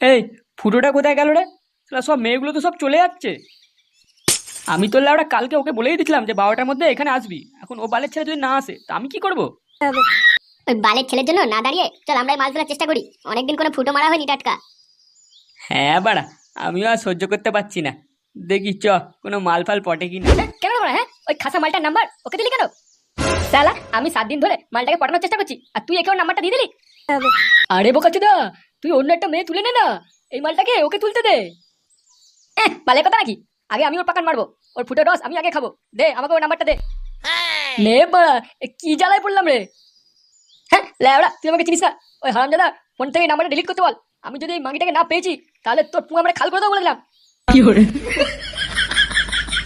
এই ফুটোটা কোথায় গেল রে? শালা সব মেয়েগুলো তো সব চলে যাচ্ছে। আমি তো ওটা কালকে ওকে বলেই দিয়েছিলাম যে বারোটার মধ্যে এখানে আসবি। এখন ও বালের ছেলে যদি না আসে তা আমি কি করব? ওই বালের ছেলের জন্য না দাঁড়িয়ে চল আমরাই মাছ ধরার চেষ্টা করি। অনেকদিন কোনো ফুটো মারা হয়নি টাটকা। হ্যাঁ বাড়া আমিও আর সহ্য করতে পারছি না। দেখি চ কোনো মাল ফাল পটে কি না। কেন বলা হ্যাঁ? ওই খাসা মালটার নাম্বার ওকে দিলি কেন? সালা আমি সাত দিন ধরে মালটাকে পটানোর চেষ্টা করছি আর তুই একে ওর নাম্বারটা দিয়ে দিলি? আরে বোকাচুদা তুই অন্য একটা মেয়ে তুলে নে না। এই মালটাকে ওকে তুলতে দে। এহ, বালের কথা নাকি? আগে আমি ওর পাকান মারবো। ওর ফুটো রস আমি আগে খাব। দে আমাকে ওর নাম্বারটা দে। নে বাড়া কি জ্বালায় পড়লাম রে। হ্যাঁ ল্যাবড়া তুই আমাকে চিনিস না? ওই হারাম দাদা ফোন থেকে নাম্বারটা ডিলিট করতে বল। আমি যদি এই মাগিটাকে না পেয়েছি তাহলে তোর পুরো আমরা খাল করে দেবো বলে দিলাম।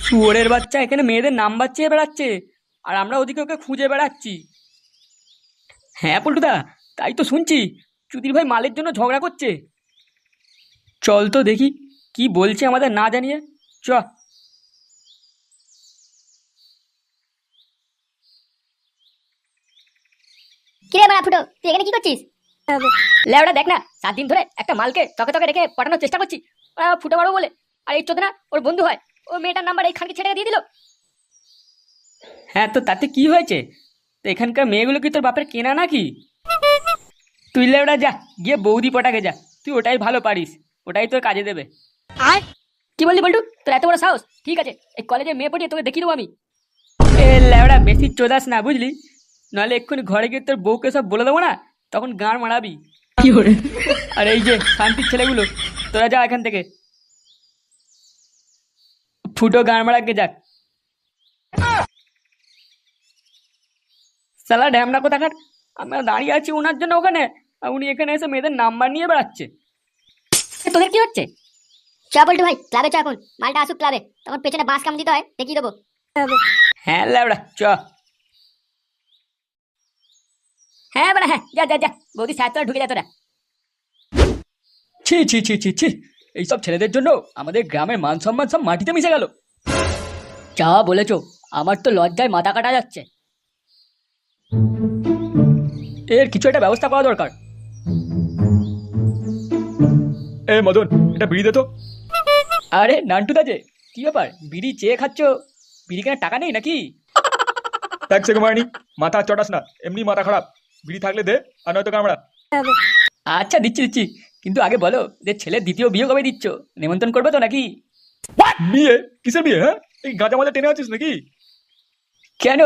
শুয়োরের বাচ্চা এখানে মেয়েদের নাম্বার চেয়ে বেড়াচ্ছে আর আমরা ওদিকে ওকে খুঁজে বেড়াচ্ছি। হ্যাঁ পল্টুদা তাই তো শুনছি। চুদির ভাই মালের জন্য ঝগড়া করছে? চল তো দেখি কি বলছে আমাদের না জানিয়ে। চ। কিরে বাড়া ফুটো তুই এখানে কি করছিস? লেওড়া দেখ না সাত দিন ধরে একটা মালকে তকে তকে রেখে পটানোর চেষ্টা করছি। ফুটো মারবো বলে আর এই চোদনা ওর বন্ধু হয় ও মেয়েটার নাম্বার এই খানকে ছেড়ে দিয়ে দিল। হ্যাঁ তো তাতে কি হয়েছে? তো এখানকার মেয়েগুলো কি তোর বাপের কেনা নাকি? তুই লেবড়া যা গিয়ে বৌদি পটাকে যা তুই ওটাই ভালো পারিস ওটাই তোর কাজে দেবে। কি বললি বল্টু? তোর এত বড় সাহস? ঠিক আছে এই কলেজে মেয়ে পড়িয়ে তোকে দেখিয়ে দেবো আমি। এ লেবড়া বেশি চোদাস না বুঝলি? নাহলে এক্ষুনি ঘরে গিয়ে তোর বউকে সব বলে দেবো না তখন গাঁড় মারাবি। আর এই যে শান্তির ছেলেগুলো তোরা যা এখান থেকে। ফুটো গাঁড় মারাকে যাক। সালা ড্যামনা কোথাকার? আমরা দাঁড়িয়ে আছি ওনার জন্য ওখানে আর উনি এখানে এসে মেয়েদের নাম্বার নিয়ে বেড়াচ্ছে। এ, তোদের কি হচ্ছে? চ বল্টু ভাই ক্লাবে চ এখন মালটা আসুক ক্লাবে তখন পেছনে বাঁশ কাম দিতে হয় দেখিয়ে দেবো। হ্যাঁ লেবড়া চ। হ্যাঁ বাড়া হ্যাঁ যা যা যা বৌদি সাহেব তোরা ঢুকে যা তোরা। ছি ছি ছি ছি ছি এইসব ছেলেদের জন্য আমাদের গ্রামের মান সম্মান সব মাটিতে মিশে গেল। যা বলেছ আমার তো লজ্জায় মাথা কাটা যাচ্ছে। এর কিছু একটা ব্যবস্থা করা দরকার। এ মদন এটা বিড়ি দে তো। আরে নান্টু দাজে কি ব্যাপার? বিড়ি চেয়ে খাচ্ছ? বিড়ি কেনার টাকা নেই নাকি? সেকেন্ড মারানি মাথা চটাস না এমনি মাথা খারাপ। বিড়ি থাকলে দে আর নয়তো কামড়া। আচ্ছা দিচ্ছি দিচ্ছি। কিন্তু আগে বলো যে ছেলে দ্বিতীয় বিয়ে কবে দিচ্ছ? নিমন্ত্রণ করবে তো নাকি? বিয়ে? কিসের বিয়ে হ্যাঁ? এই গাঁজা মালে টেনে আছিস নাকি? কেন?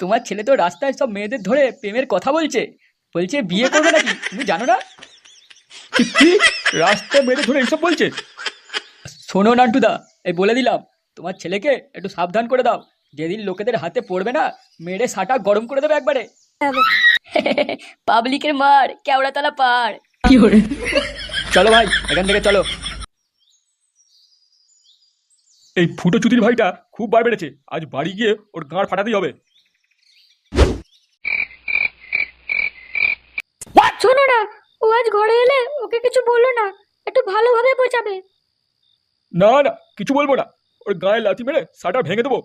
তোমার ছেলে তো রাস্তায় সব মেয়েদের ধরে প্রেমের কথা বলছে। বলছে বিয়ে করবে নাকি? তুমি জানো না? কি? কি? রাস্তায় মেরে ধরে এইসব বলছে? শোনো নান্টুদা এই বলে দিলাম তোমার ছেলেকে একটু সাবধান করে দাও। যেদিন লোকেদের হাতে পড়বে না মেরে সাটা গরম করে দেবে একবারে। পাবলিকের মার কেওড়াতলা পার চলো ভাই এখান থেকে চলো। এই ফুটো চুতির ভাইটা খুব বার বেড়েছে। আজ বাড়ি গিয়ে ওর গাঁড় ফাটাতেই হবে শোনো না ও আজ ঘরে এলে ওকে কিছু বলো না একটু ভালোভাবে বোঝাবে। না না কিছু বলব না। ওর গায়ে লাথি মেরে সাটা ভেঙে দেবো।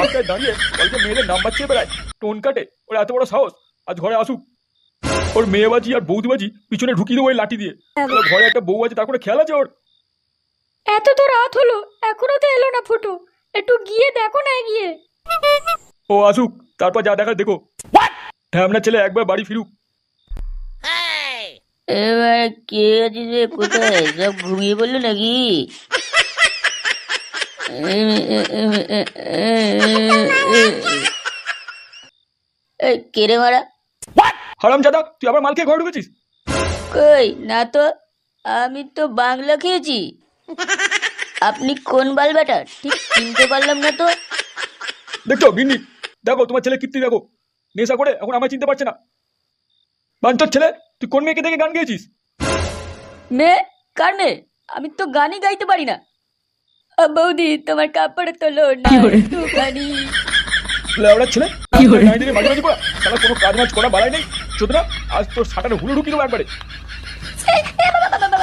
রাস্তায় দাঁড়িয়ে বলছে মেয়েদের নাম্বার চেয়ে বেড়ায়। টোন কাটে ওর এত বড় সাহস আজ ঘরে আসুক। ওর মেয়েবাজি আর বৌদিবাজি পিছনে ঢুকিয়ে দেবো ওই লাঠি দিয়ে। ঘরে একটা বউ আছে তার কোনো খেয়াল আছে ওর? এত তো রাত হলো এখনও তো এলো না ফুটো। একটু গিয়ে দেখো না গিয়ে ও আসুক তারপর যা দেখা। দেখো ঢ্যামনা ছেলে একবার বাড়ি ফিরুক। এবার কে আছে রে কোথায়? সব ঘুমিয়ে পড়ল নাকি? এই, কে রে মারা হারাম জাদা তুই আবার মাল খেয়ে ঘরে ঢুকেছিস? কই না তো আমি তো বাংলা খেয়েছি। আপনি কোন বাল বেটা ঠিক চিনতে পারলাম না তো। দেখো গিন্নি? দেখো তোমার ছেলে কীর্তি দেখো। নেশা করে এখন আমায় চিনতে পারছে না। বাঞ্চর ছেলে তুই কোন মেয়েকে দেখে গান গেয়েছিস? মেয়ে? কার মেয়ে? আমি তো গানই গাইতে পারি না। আ, বৌদি তোমার কাপড় তোলো না একটুখানি। লেওড়ার ছেলে? দিনে মাঝে করা তাহলে কোনো কাজ মাজ করা বাড়াই নেই। সুতরাং আজ তোর সাটারে হুলো ঢুকিয়ে দেবো একবারে।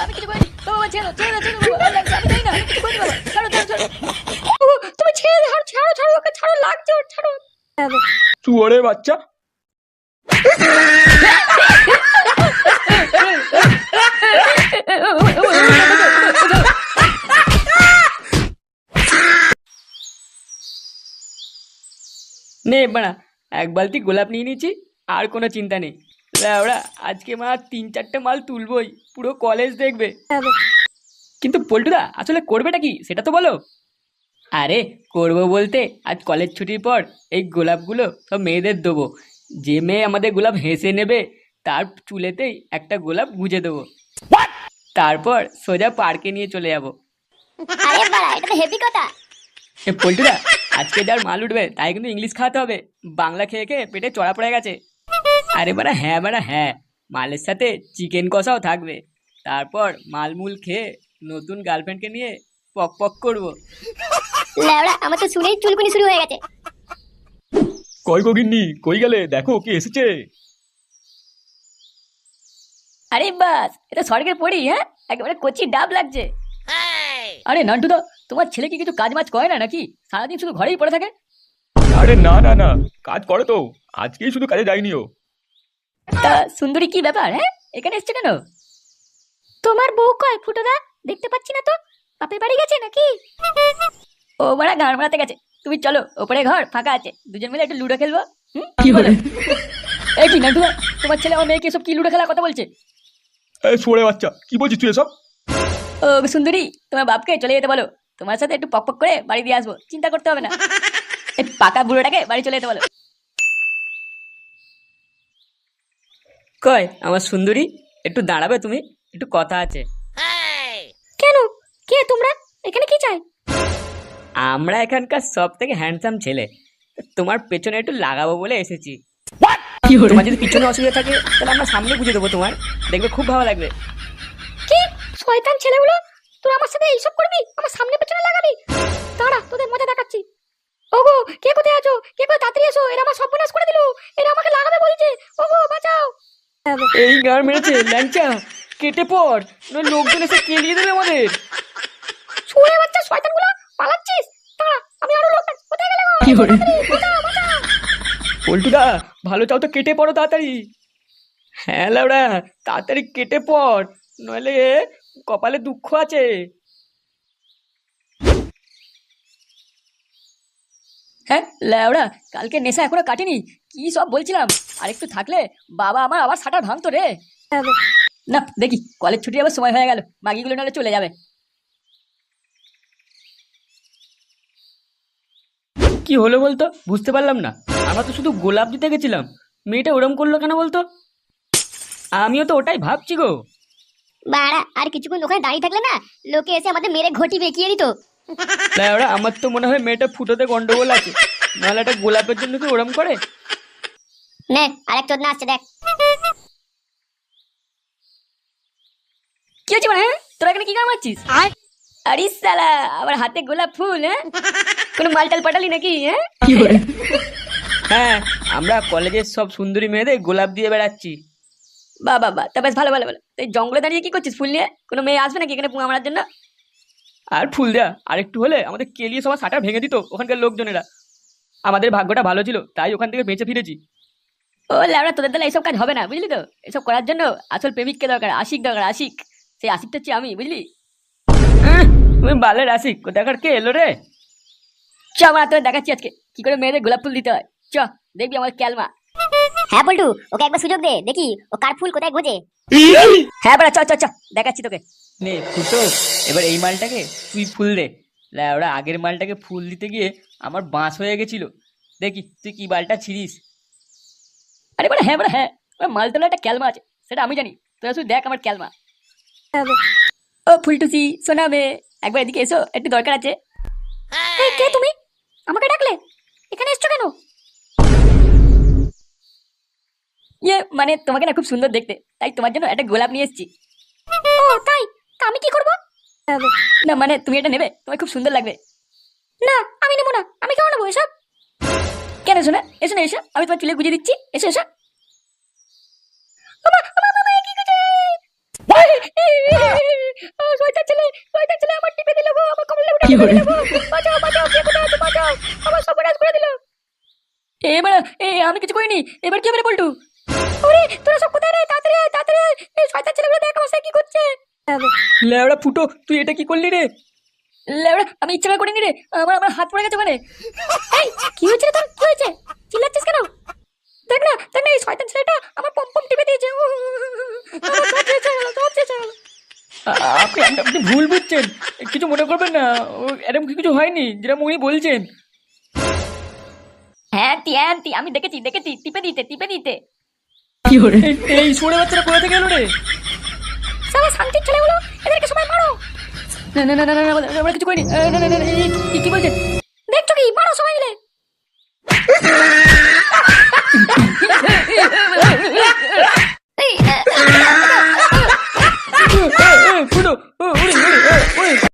আমি কিছু করিনি বাবা ছেড়ো ছেড়ো ছেড়ো বাবা, লাগছে, আমি জানি না আমি কিছু করিনি বাবা ছাড়ো ছাড়ো ছাড়ো। ও, তুমি ছেড়ে দাও ছাড়ো ছাড়ো ওকে ছাড়ো লাগছে ওর ছাড়ো। চুয়ারে বাচ্চা। নে বাড়া। এক বালতি গোলাপ নিয়ে নিয়েছি, আর কোনো চিন্তা নেই। ওরা আজকে মা তিন চারটে মাল তুলবই, পুরো কলেজ দেখবে। কিন্তু পল্টুদা, আসলে করবেটা কি, সেটা তো বলো। আরে, করব বলতে আজ কলেজ ছুটির পর এই গোলাপগুলো সব মেয়েদের দেবো। যে মেয়ে আমাদের গোলাপ হেসে নেবে তার চুলেতেই একটা গোলাপ গুঁজে দেবো। তারপর সোজা পার্কে নিয়ে চলে যাব। আরে বাড়া এটা তো হেভি কথা। এ পল্টুদা আজকে যার মাল উঠবে তাই কিন্তু ইংলিশ খাওয়াতে হবে। বাংলা খেয়ে খেয়ে পেটে চড়া পড়ে গেছে। আরে বাড়া হ্যাঁ বাড়া হ্যাঁ মালের সাথে চিকেন কষাও থাকবে। তারপর মালমুল খেয়ে নতুন গার্লফ্রেন্ডকে নিয়ে পক পক করব। ল্যাওড়া আমার তো শুনেই চুলকুনি শুরু হয়ে গেছে। কই গো গিন্নি? কই গেলে? দেখো কে এসেছে? আরে বাস এটা স্বর্গের পড়ি হ্যাঁ? একেবারে কচি ডাব লাগছে। আরে নান্টুদা তোমার ছেলে কি কিছু কাজ মাজ করে না নাকি? সারাদিন শুধু ঘরেই পড়ে থাকে? আরে না না না কাজ করে তো। আজকেই শুধু কাজে যায়নি ও। তা সুন্দরী কি ব্যাপার হ্যাঁ? এখানে এসছে কেন? তোমার বউ কয় ফুটোদা দেখতে পাচ্ছি না তো? বাপের বাড়ি গেছে নাকি? ও মারা গান মারাতে গেছে। তুমি চলো ওপরে ঘর ফাঁকা আছে। দুজন মিলে একটু লুডো খেলব কি বলে। এই কি তোমার ছেলে আমার মেয়েকে সব কি লুডো খেলার কথা বলছে? এই সোরে বাচ্চা কি বলছিস তুই এসব? ও সুন্দরী তোমার বাপকে চলে যেতে বলো। তোমার সাথে একটু পক পক করে বাড়ি দিয়ে আসব চিন্তা করতে হবে না। এই পাকা বুড়োটাকে বাড়ি চলে যেতে বলো। কয় আমার সুন্দরী একটু দাঁড়াবে তুমি? একটু কথা আছে। কেন? কে তোমরা? এখানে কি চাই? আমরা এখানকার সব থেকে হ্যান্ডসাম ছেলে। তোমার পেছনে একটু লাগাবো বলে এসেছি। তোমার যদি পিছনে অসুবিধা থাকে তাহলে আমরা সামনে বুঝে দেবো তোমার। দেখবে খুব ভালো লাগবে। কি? শয়তান ছেলেগুলো? তোরা আমার সাথে এইসব করবি? আমার সামনে পেছনে লাগাবি? দাঁড়া তোদের মজা দেখাচ্ছি। ওগো কে কোথায় আছো? কে কোথায়? তাড়াতাড়ি এসো এরা আমার সর্বনাশ করে দিল। এরা আমাকে লাগাবে বলছে। ওগো বাঁচাও। এই গান মেরেছে ল্যাংচা। কেটে পড়। লোকজন এসে কেলিয়ে দেবে আমাদের। শুয়ে বাচ্চা শয়তানগুলো? পালাচ্ছিস? দাঁড়া আমি আরও লোক কোথায় গেলে কি করে বাঁচাও, বাঁচাও। পল্টুদা ভালো চাও তো কেটে পড়ো তাড়াতাড়ি। হ্যাঁ লাউড়া তাড়াতাড়ি কেটে পড় নইলে কপালে দুঃখ আছে। হ্যাঁ ল্যাওড়া কালকে নেশা এখনও কাটেনি কি সব বলছিলাম? আর একটু থাকলে বাবা আমার আবার সাটার ভাঙতো রে। না দেখি কলেজ ছুটি আবার সময় হয়ে গেল মাগিগুলো নাহলে চলে যাবে। কি হলো বলতো? বুঝতে পারলাম না। আমরা তো শুধু গোলাপ দিতে গেছিলাম। মেয়েটা ওরম করল কেন বলতো? আমিও তো ওটাই ভাবছি গো। বাড়া আর কিছুক্ষণ ওখানে দাঁড়িয়ে থাকলে না লোকে এসে আমাদের মেরে ঘটি বেঁকিয়ে দিত। লাউড়া আমার তো মনে হয় মেয়েটা ফুটোতে গন্ডগোল আছে। নাহলে একটা গোলাপের জন্য কি ওরম করে? নে আরেক চোদনা আসছে দেখ। কি হচ্ছে মানে হ্যাঁ? তোরা এখানে কি কাম মারছিস আরে সালা আবার হাতে গোলাপ ফুল হ্যাঁ? কোনো মালটাল পাটালি নাকি হ্যাঁ? হ্যাঁ আমরা কলেজের সব সুন্দরী মেয়েদের গোলাপ দিয়ে বেড়াচ্ছি। বা বা বা তা বেশ ভালো ভালো ভালো। তো জঙ্গলে দাঁড়িয়ে কি করছিস ফুল নিয়ে? কোনো মেয়ে আসবে নাকি এখানে পুঙা মারার জন্য? আর ফুল দেয়া আর একটু হলে আমাদের কেলিয়ে সবার সাটা ভেঙে দিত ওখানকার লোকজনেরা। আমাদের ভাগ্যটা ভালো ছিল তাই ওখান থেকে বেঁচে ফিরেছি। ও ল্যাবড়া তোদের দ্বারা এইসব কাজ হবে না বুঝলি তো? এসব করার জন্য আসল প্রেমিককে দরকার আশিক দরকার আশিক। সেই আশিকটা হচ্ছে আমি বুঝলি? তুমি বালের আসিক কোথাকার কে এলো রে? চ আমার তোর দেখাচ্ছি আজকে। কি করে মেয়েদের গোলাপ ফুল দিতে হয়? চ দেখবি আমার ক্যালমা। হ্যাঁ পল্টু ওকে একবার সুযোগ দে দেখি ও কার ফুল কোথায় গোজে। হ্যাঁ বড়া চ চ চ দেখাচ্ছি তোকে। নে ফুটো এবার এই মালটাকে তুই ফুল দে। ওরা আগের মালটাকে ফুল দিতে গিয়ে আমার বাঁশ হয়ে গেছিল। দেখি তুই কি বালটা ছিড়িস? আরে বড়া হ্যাঁ বড়া হ্যাঁ ওর মালতলা একটা ক্যালমা আছে সেটা আমি জানি। তোরা শুধু দেখ আমার ক্যালমা। ও ফুলটুসি শোনা মে একবার এদিকে এসো একটু দরকার আছে কে তুমি আমাকে ডাকলে এখানে এসছো কেন ইয়ে মানে তোমাকে না খুব সুন্দর দেখতে তাই তোমার জন্য একটা গোলাপ নিয়ে এসেছি ও তাই তা আমি কি করব না মানে তুমি এটা নেবে তোমার খুব সুন্দর লাগবে না আমি নেব না আমি কেমন নেব এসব কেন শোনা এসো না এসো আমি তোমার চুলে গুজে দিচ্ছি এসো এসো আমা, আমা, আমা, কি করছে? ও, ছেলে, আমার আমার কমলে উঠে টিপে দিল গো। বাঁচাও, বাঁচাও, কে কোথায় আছো, বাঁচাও। আমার সর্বনাশ করে দিল। এবার এ আমি কিছু করিনি এবার কি হবে ওরে তোরা সব কোথায় রে তাড়াতাড়ি আয়, তাড়াতাড়ি আয়। এই শয়তান ছেলেগুলো দেখ আমার কি করছে লেওড়া ফুটো তুই এটা কি করলি রে লেবড়া আমি ইচ্ছা করে করিনি রে আমার আমার হাত পড়ে গেছে মানে এই কি হয়েছে তোর কি হয়েছে চিল্লাচ্ছিস কেন দেখ না দেখ না এই শয়তান ছেলেটা আমার পম পম টিপে দিয়েছে আমার সব শেষ হয়ে গেল সব শেষ হয়ে গেল আ- আপনি আপনি ভুল বুঝছেন। কিছু মনে করবেন না। এরকম কিছু হয়নি? যেরকম উনি বলছেন। হ্যাঁ হ্যাঁ আমি দেখেছি দেখেছি। টিপে দিতে টিপে দিতে। কি হলো এই ছোড়ে বাচ্চারা কোথা থেকে এলো রে? সবাই শান্তির ছেলেগুলো এদেরকে সবাই মারো। না না না না না আমরা কিছু করিনি। না না না কি কি বলছেন? দেখছ কি? মারো সবাই মিলে। 豆哦屋里屋里